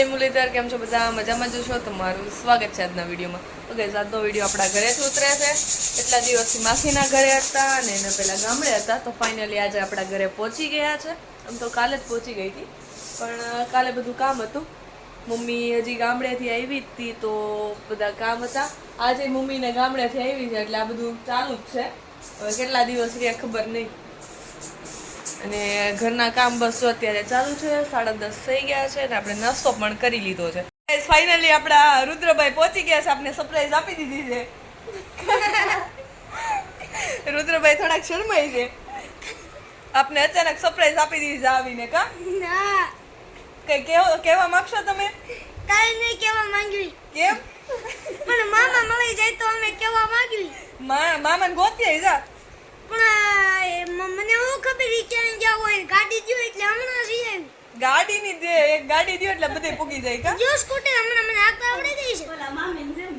જય મુરલીધર, કેમ છો બધા? મજામાં જ છો? તમારું સ્વાગત છે આજના વિડીયોમાં. ઓકે આજનો વીડિયો આપણા ઘરે જ ઉતરે છે. એટલા દિવસથી માસીના ઘરે હતા અને એના પહેલાં ગામડે હતા. તો ફાઇનલી આજે આપણા ઘરે પહોંચી ગયા છે. આમ તો કાલે જ પહોંચી ગઈ હતી. પણ કાલે બધું કામ હતું. મમ્મી હજી ગામડેથી આવી હતી તો બધા કામ હતા. આજે મમ્મીને ગામડેથી આવી છે, એટલે આ બધું ચાલુ જ છે. હવે કેટલા દિવસ રહ્યા ખબર નહીં. અને ઘરના કામ બસ અત્યારે ચાલુ છે સાડા દસ થઈ ગયા છે અને આપણે નાસ્તો પણ કરી લીધો છે. ફાઇનલી આપણા રુદ્રભાઈ પહોંચી ગયા છે આપણે સરપ્રાઈઝ આપી દીધી છે. રુદ્રભાઈ થોડાક શરમાઈ છે. આપને અચાનક સરપ્રાઈઝ આપી દીધી છે આવીને કા? ના. કઈ કેવા કેવા માંગશો તમે? કાંઈ નહીં કેવા માંગ્યું કેમ? પણ મામા મળી જાય તો અમે કેવા માંગ્યું મા મામાને ગોતી જા. પણ મને હું ખબર ઈ ક્યાં ગયા હોય ગાડી દ્યો એટલે હમણાં જઈ આવી ગાડીની જે એક ગાડી દ્યો એટલે બધે પૂગી જાય કા? જો સ્કૂટર હમણાં મને હાંકતા આવડી ગઈ છે. ઓલા મામીન જેમ.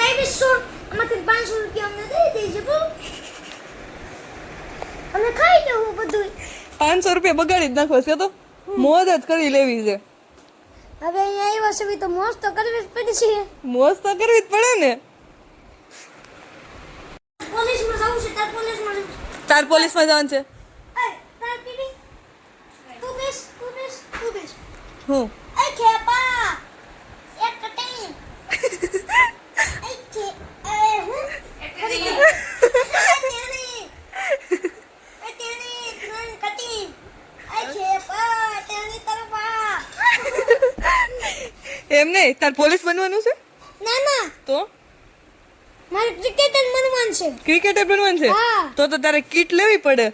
લાવીશ સો આમાંથી પાંચસો રૂપિયા અમને દઈ દેજે બહુ. અને ખાઈ લેવું બધું પાંચસો રૂપિયા બગાડી જ નાખો છે તો. મોજ જ કરી લેવી છે. હવે અહીંયા આવ્યા છે તો મોજ તો કરવી જ પડશે. મોજ તો કરવી જ પડે ને પોલીસમાં જવું છે તાર પોલીસમાં જવાનું છે. હું? એમ નહીં તાર પોલીસ બનવાનું છે? ના ના. તો? મારે ક્રિકેટર બનવાનું છે. ક્રિકેટર બનવાનું છે? તો તો તારે કીટ લેવી પડે.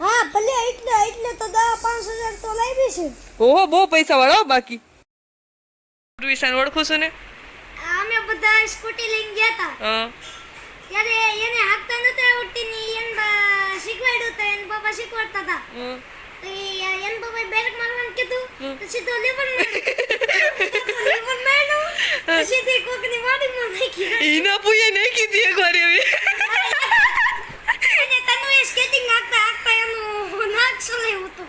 હા ભલે એટલે એટલે તો દસ પાંચ હજાર તો લાવી છે. ઓહો બહુ પૈસા વાળો બાકી. વિશાન ઓળખું છું ને? અમે બધા સ્કૂટી લઈને ગયા હતા હા. ત્યારે એને હાંકતા નતા આવડતી ની એને બા- શીખવાડ્યું તો એને બાબા શીખવાડતા હતા તો એ મારવાનું કીધું તો સીધો લેવલ લેવલ માર્યો. પછી તે કોકની વાડીમાં નાખી ઈના પુએ નહીં કીધી એક વાર એવી. અને તનુએ સ્કેટિંગ હાંકતા હાંકતા એનું નાક હતું.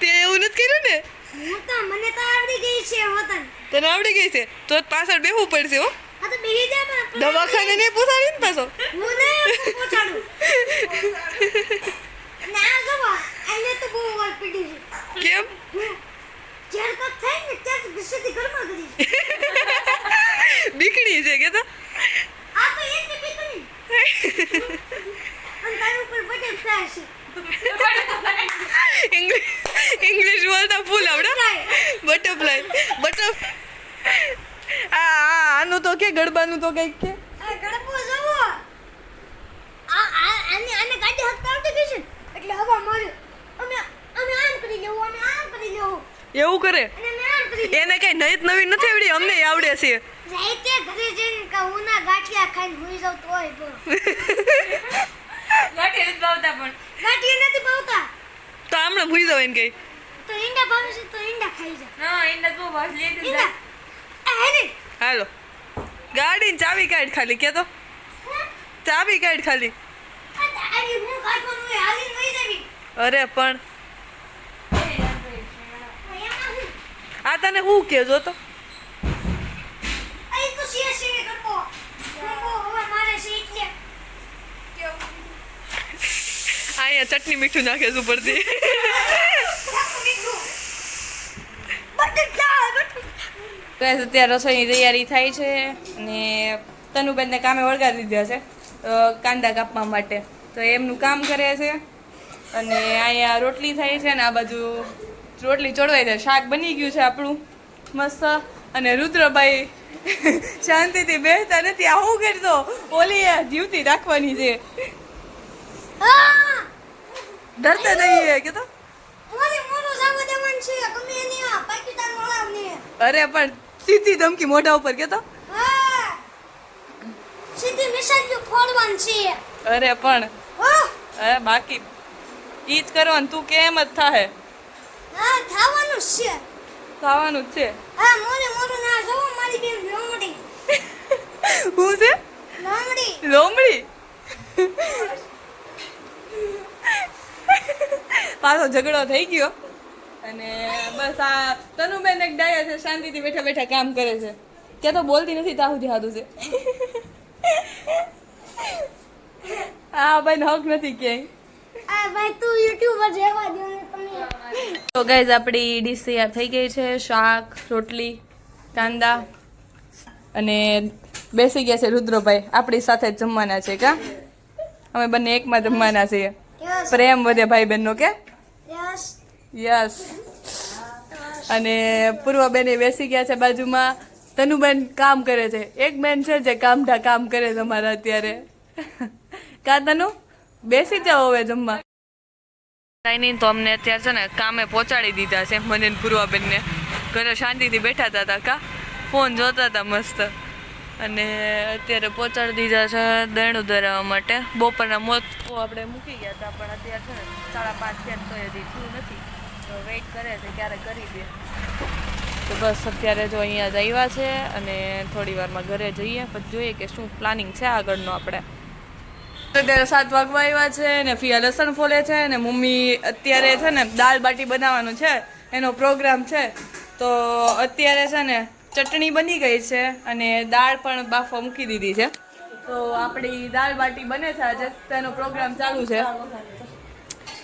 તે એવું નથી કર્યું ને? હું તો મને તો આવડી ગઈ છે વતન. તને આવડી ગઈ છે? તો પાછળ બેહવું પડશે હો. તો દવાખાને નહીં પોસાડી ને પાછો? હું ને પહોંચાડું ના જવા એને તો બહુ વાર પડી કેમ? જ્યારે કપ થાય ને ત્યાં ગુસ્સેથી ઘરમાં કરી બીકણી છે કે તો? આ તો એક બીકની અને તારું ઉપર બટન છે. ઇંગ્લિશ ઇંગ્લિશ બોલતા ફૂલ આવડે બટરફ્લાય બટર આ આ આનું તો કંઈક કે? આ ગળપો જવો. આ આ આને આને ગાડી હકતા આવતી ગઈ છે એટલે હવા મારે અમે અમે આમ કરી લેવું અમે આમ કરી લેવું. એવું કરે? અને અમે આમ કરી એને કઈ નઈ નવી નથી આવડી? અમને આવડે છે. રાતે ઘરે જઈને કહુંના ગાંઠિયા ખાઈને હોઈ જાવ તોય પણ ગાંઠિયા નથી ભાવતા પણ. ગાંઠિયા નથી ભાવતા. તો આમણે ભૂઈ જાવ ને કઈ તો ઈંડા ભાવે છે તો ઈંડા ખાઈ જા. હા ઈંડા તો ભાવ લે દે હે હાલો. ગાડીની ચાવી કાઢ ખાલી કે તો. ચાવી કાઢ ખાલી. અરે પણ. આ તને હું કેજો તો? અહીંયા ચટણી મીઠું નાખે છે ઉપરથી. ચાકુ એ અત્યારે રસોઈની તૈયારી થાય છે અને તનુબેનને કામે વળગાડી દીધા છે કાંદા કાપવા માટે. તો એમનું કામ કરે છે અને અહીંયા રોટલી થાય છે અને આ બાજુ રોટલી ચોડવાઈ છે શાક બની ગયું છે આપણું મસ્ત. અને રુદ્રભાઈ શાંતિથી બેસતા નથી. આ શું કરતો ઓલી જીવતી રાખવાની છે. ડરતા નહીં કે તો? અરે પણ સીધી ધમકી મોઢા ઉપર કેતો હા. સીધી મિસાઈલ ફોડવાન છે. અરે પણ. હા. અરે બાકી ઈ જ કરવાનું તું કેમ જ થાહે? હા થાવાનું છે. થાવાનું છે? હા મોરે મોરે ના જો મારી બેન લોમડી. હું છે? લોમડી. લોમડી? પાછો ઝઘડો થઈ ગયો. અને બસ આ તનુબેન એક ડાયા છે શાંતિથી બેઠા બેઠા કામ કરે છે. ત્યાં તો બોલતી નથી ત્યાં સુધી હાથું છે. હા ભાઈ હક નથી ક્યાંય. તું ગાઈઝ આપણી ડીશ તૈયાર થઈ ગઈ છે શાક રોટલી કાંદા અને બેસી ગયા છે રુદ્રભાઈ. આપણી સાથે જ જમવાના છે કા? અમે બંને એકમાં જમવાના છીએ. પ્રેમ વધે ભાઈ બહેનનો કે? યસ અને પૂર્વબેન બેસી ગયા છે બાજુમાં. તનુબેન કામ કરે છે. એક બેન છે જે કામઢા કામ કરે છે અમારા અત્યારે. કા તનુ? બેસી જાઓ હવે જમવા. કાંઈ નહીં, તો અમને અત્યારે છે ને કામે પહોંચાડી દીધા છે. મને પૂર્વાબેનને ઘરે શાંતિથી બેઠા હતા કા. ફોન જોતા હતા મસ્ત. અને અત્યારે પહોંચાડી દીધા છે દૈણું ધરાવવા માટે. બપોરના મોત આપણે મૂકી ગયા હતા પણ અત્યારે છે ને સાડા પાંચ થયા તો હજી થયું નથી. વેઇટ કરે છે, ક્યારે કરી દે. તો બસ અત્યારે જો અહીંયા જ આવ્યા છે અને થોડી વારમાં ઘરે જઈએ. પછી જોઈએ કે શું પ્લાનિંગ છે આગળનો આપણે. અત્યારે સાત વાગવા આવ્યા છે ને ફિયા લસણ ફોલે છે ને મમ્મી અત્યારે છે ને દાળ બાટી બનાવવાનું છે. એનો પ્રોગ્રામ છે. તો અત્યારે છે ને ચટણી બની ગઈ છે અને દાળ પણ બાફો મૂકી દીધી છે. તો આપણી દાળ બાટી બને છે આજે. તેનો પ્રોગ્રામ ચાલુ છે.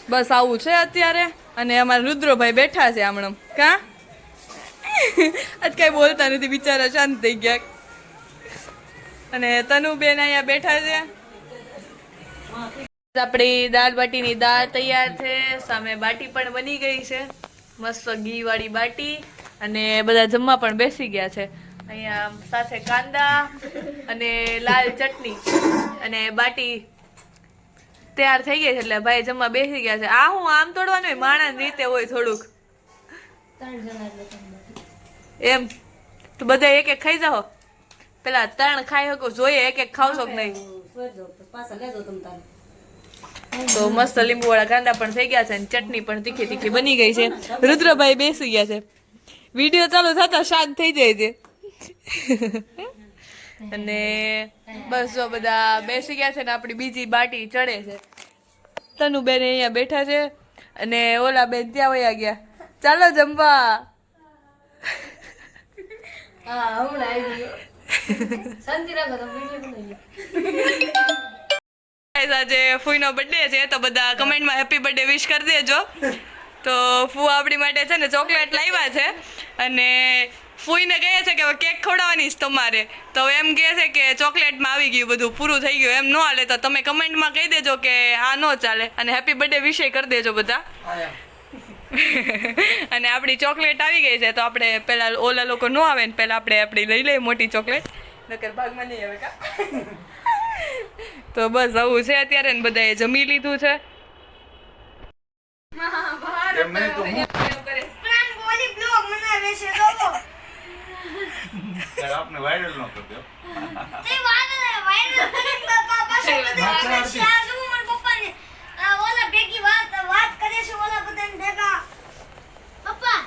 બસ આવું છે અત્યારે. અને અમારા રુદ્રોભાઈ બેઠા છે હમણાં. કા? આજ કાંઈ બોલતા નથી, બિચારા શાંત થઈ ગયા. અને તનુબેન અહીંયા બેઠા છે. આપણી દાળ બાટીની દાળ તૈયાર છે. સામે બાટી પણ બની ગઈ છે. મસ્ત ઘી વાળી બાટી. અને બધા જમવા પણ બેસી ગયા છે. અહીંયા સાથે કાંદા અને લાલ ચટણી અને બાટી તૈયાર થઈ ગઈ છે એટલે ભાઈ જમવા બેસી ગયા છે. આ હું આમ તોડવાનું હોય માણસ રીતે હોય થોડુંક. એમ. તો બધા એક એક ખાઈ જાઓ. પેલા ત્રણ ખાઈ શકો જોઈએ એક એક ખાવશો કે નહીં. તો મસ્ત લીંબુ વાળા કાંદા પણ થઈ ગયા છે અને ચટણી પણ તીખી તીખી બની ગઈ છે. રુદ્રભાઈ બેસી ગયા છે. વીડિયો ચાલુ થતા શાંત થઈ જાય છે. અને બસ જો બધા બેસી ગયા છે ને આપણી બીજી બાટી ચડે છે. તનુબેન અહીંયા બેઠા છે અને ઓલા બેન ત્યાં વયા ગયા. ચાલો જમવા. આજે ફૂઈનો બર્થડે છે તો બધા કમેન્ટમાં હેપી બર્થડે વિશ કરી દેજો. તો ફૂ આપણી માટે છે ને ચોકલેટ લાવ્યા છે. અને ફૂઈને કહે છે કે હવે કેક ખવડાવવાની છે તમારે. તો એમ કહે છે કે ચોકલેટમાં આવી ગયું બધું પૂરું થઈ ગયું એમ ન હાલે તો તમે કમેન્ટમાં કહી દેજો કે આ ન ચાલે. અને હેપી બર્થડે વિશે કરી દેજો બધા. અને આપણી ચોકલેટ આવી ગઈ છે તો આપણે પેલા ઓલા લોકો ન આવે ને પહેલાં આપણે આપણી લઈ લઈએ મોટી ચોકલેટ. નકર ભાગમાં નહીં આવે કા? તો બસ આવું છે અત્યારે ને બધાએ જમી લીધું છે. એમ નહીં તો હું પ્લાન બોલી બ્લોગ બનાવે છે તો ત્યારે આપને વાયરલ ન કરજો તે વાયરલ વાયરલ બાપા પાસે બધા જો મારા પપ્પાને. ઓલા ભેગી વાત વાત કરે છે ઓલા બધાને ભેગા. પપ્પા.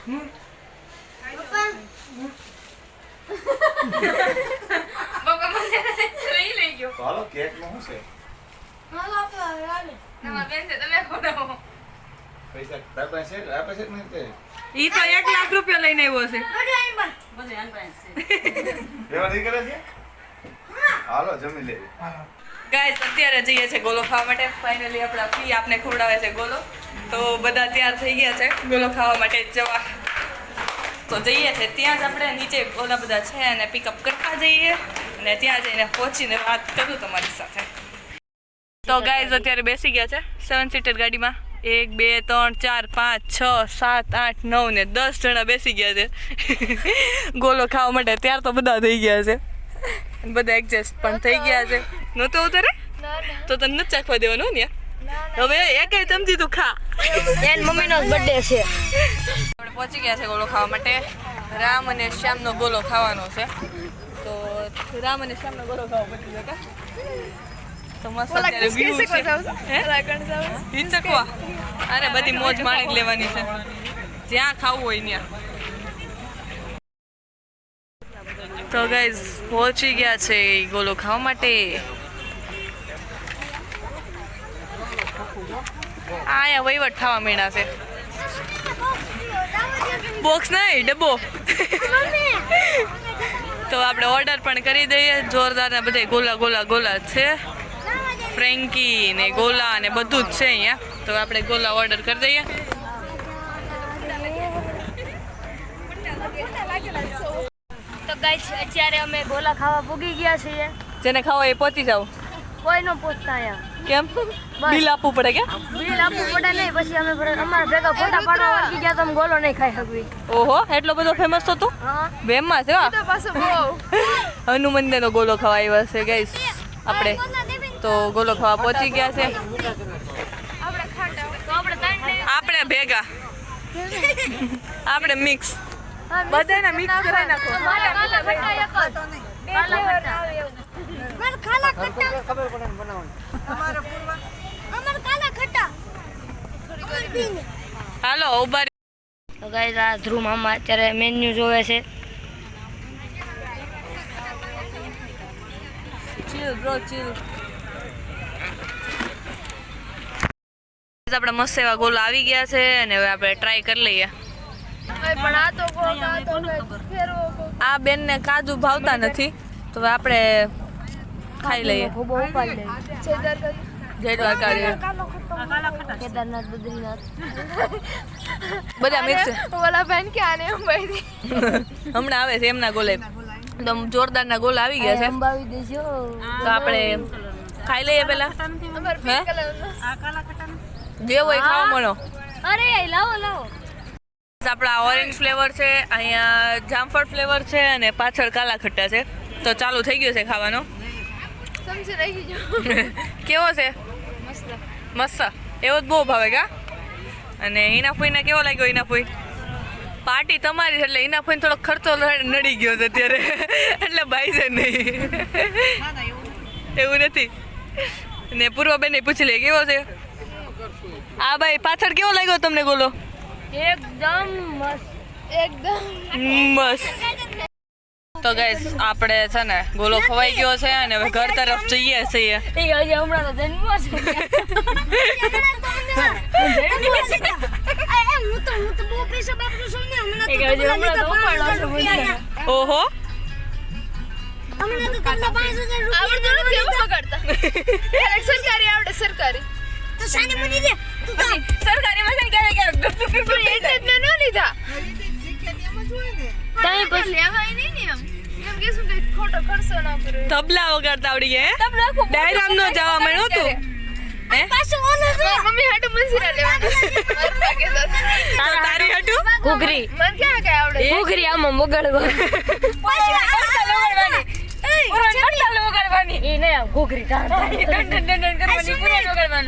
પપ્પા. પપ્પા મને લઈ લઈ ગયો. હાલો કેકનું શું છે? હાલો આપણે હાલે. તમારા બેન છે તમે ખવડાવો. પૈસા તારા પાસે છે? આ પાસે નહીં તે? ઈ તો એક લાખ રૂપિયા લઈને આવ્યો છે. બધું આની પર લેવા નહીં કરે છે? હાલો જમી લે. ગાઈસ અત્યારે જઈએ છે ગોલો ખાવા માટે. ફાઇનલી આપણા ફી આપને ખવડાવે છે ગોલો. તો બધા તૈયાર થઈ ગયા છે ગોલો ખાવા માટે જવા. તો જઈએ છે. ત્યાં જ આપણે નીચે ઓલા બધા છે અને પિકઅપ કરતા જઈએ. અને ત્યાં જઈને પહોંચીને વાત કરું તમારી સાથે. તો ગાઈઝ અત્યારે બેસી ગયા છે. સેવન સીટર ગાડીમાં. એક બે ત્રણ ચાર પાંચ છ સાત આઠ નવ ને દસ જણા બેસી ગયા છે. ગોલો ખાવા માટે ત્યાર તો બધા થઈ ગયા છે. બધા એડજસ્ટ પણ થઈ ગયા છે. નહોતો ઉતરે? તો તને નથી ચાખવા દેવાનું ને હવે એક ચમચી તું ખા. એન મમ્મીનો બર્થડે છે. આપણે પહોંચી ગયા છે ગોલો ખાવા માટે. રામ અને શ્યામનો ગોલો ખાવાનો છે. તો રામ અને શ્યામનો ગોલો ખાવા જાય કા તો મસ્ત અત્યારે view છે. હે? અરે બધી મોજ માણી લેવાની છે. જ્યાં ખાવું હોય ત્યાં તો ગાઈઝ પહોંચી ગયા છે ગોલો ખાવા માટે. આ અહીંયા વહીવટ થવા માંડ્યા છે. બોક્સ નહીં ડબ્બો. તો આપણે ઓર્ડર પણ કરી દઈએ. જોરદાર ને બધે ગોલા ગોલા ગોલા જ છે. ફ્રેન્કી ને ગોલા ને બધું જ છે અહીંયા. તો આપણે ગોલા ઓર્ડર કરી દઈએ. તો ગાઈસ અત્યારે અમે ગોલા ખાવા પૂગી ગયા છીએ. જેને ખાવા એ પહોંચી જાવ કોઈ નો પૂછતા અહીંયા. કેમ? બિલ આપવું પડે કે? બિલ આપવું પડે નહીં પછી અમે અમારા ભેગા ફોટા પાડવા વળગી ગયા તો અમે ગોલો નહીં ખાઈ શકવી. ઓહો એટલો બધો ફેમસ તો તું? વેમમાં છે હનુમંદિરનો ગોલો ખાવા આવ્યા છે ગાઈસ આપણે તો ગોલો ખાવા પહોંચી ગયા છે. આપણે ભેગા. આપણે મિક્સ બધાને મિક્સ કરી નાખો. હાલો ઊભા. ગાઈસ આ ધ્રુવ મામા અત્યારે મેન્યુ જોવે છે. ચીલ બ્રો ચીલ આપણે મસ્ત એવા ગોલ આવી ગયા છે અને હવે આપણે ટ્રાય કરી લઈએ. આ બેન બેનને કાજુ ભાવતા નથી તો હવે આપણે ખાઈ લઈએ. બધા મિક્સ. ઓલા બેન કે આને અંબાઈ હમણાં આવે છે એમના ગોલે. એકદમ જોરદારના ગોલ આવી ગયા છે. અંબાવી દેજો. તો આપણે ખાઈ લઈએ પેલા હે? પિંક કલરનો જે હોય ખાવા મળો. અરે લાવો લાવો. આપણા ઓરેન્જ ફ્લેવર છે અહીંયા જામફળ ફ્લેવર છે અને પાછળ કાલા ખટ્ટા છે. તો ચાલુ થઈ ગયું છે ખાવાનો. સમજી રહી ગયો. કેવો છે? મસ્ત. એવો જ બહુ ભાવે કા? અને હિના ફોઈને કેવો લાગ્યો એના ફોઈ? પાર્ટી તમારી એટલે હિના ફોઈને થોડો ખર્ચો નડી ગયો છે અત્યારે. એટલે ભાઈ છે નહીં. એવું નથી. ને પૂર્વબેન પૂછી લે કેવો છે? આ ભાઈ પાછળ કેવો લાગ્યો તમને ગોલો? એકદમ મસ્ત. એકદમ. બસ તો ગાઈસ આપણે છે ને ગોલો ખવાઈ ગયો છે અને હવે ઘર તરફ જઈએ છીએ. હમણાં તો જન્મ છે. એ હજી હમણાં તો ઉપાડો છો મને. ઓહો આવડતું નથી એવું પકડતા ક્યારેક સરકારી આવડે સરકારી સરકારી માં ક્યારે ક્યારે એટલે જ ન લીધા? તઈ પછી લેવાય નહીં ને એમ. એમ કે શું કે ખોટો ખર્ચો ના કર્યો તબલા વગાડતા આવડી ગયા હે? તબલો ડાયરામ નો જવા મળ્યો તું? હે? મારી મમ્મી હાટુ મંજીરા લેવાના મારું લાગે તો તો તારી હટું? ઘૂઘરી. મને ક્યાં કઈ આવડે? ઘૂઘરી આમાં નહીં ઘૂઘરી ટાણ ટાણ.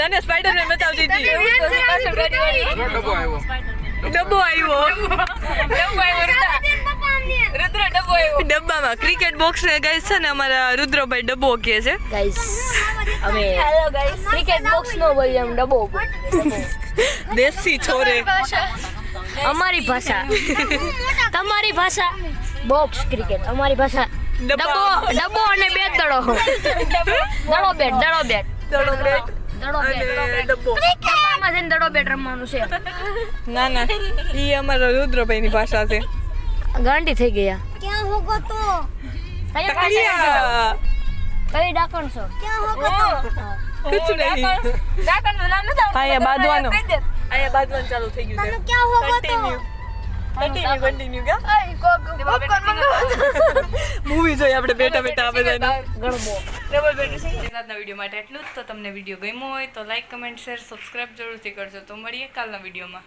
તને સ્પાઈડરમેન બતાવતી હતી. ડબ્બો આવ્યો. ડબ્બામાં ક્રિકેટ બોક્સ ને ગાઈસ છે ને અમારા રુદ્રભાઈ ડબ્બો કહે છે. ગાઈસ અમે ક્રિકેટ બોક્સ નો બોલીએ એમ ડબ્બો દેશી છોરે. અમારી ભાષા. તમારી ભાષા બોક્સ ક્રિકેટ અમારી ભાષા ડબ્બો. ડબ્બો અને બેટ દડો. દડો બેટ દડો બેટ દડો બેટ દડો રમવાનું છે. ના ના. ઈ અમારા રુદ્રભાઈ ભાષા છે. ગાંડી થઈ ગયા. ક્યાં કઈ ચાલુ થઈ ગયું કન્ટિન્યુ કન્ટિન્યુ કા? મૂવી જોઈએ આપણે બેઠા બેઠા આ બધાને. ગણબો ડબલ આજના વીડિયો માટે એટલું જ. તો તમને વીડિયો ગમ્યો હોય તો લાઈક કમેન્ટ શેર સબસ્ક્રાઇબ જરૂરથી કરજો. તો મળીએ કાલના વિડીયોમાં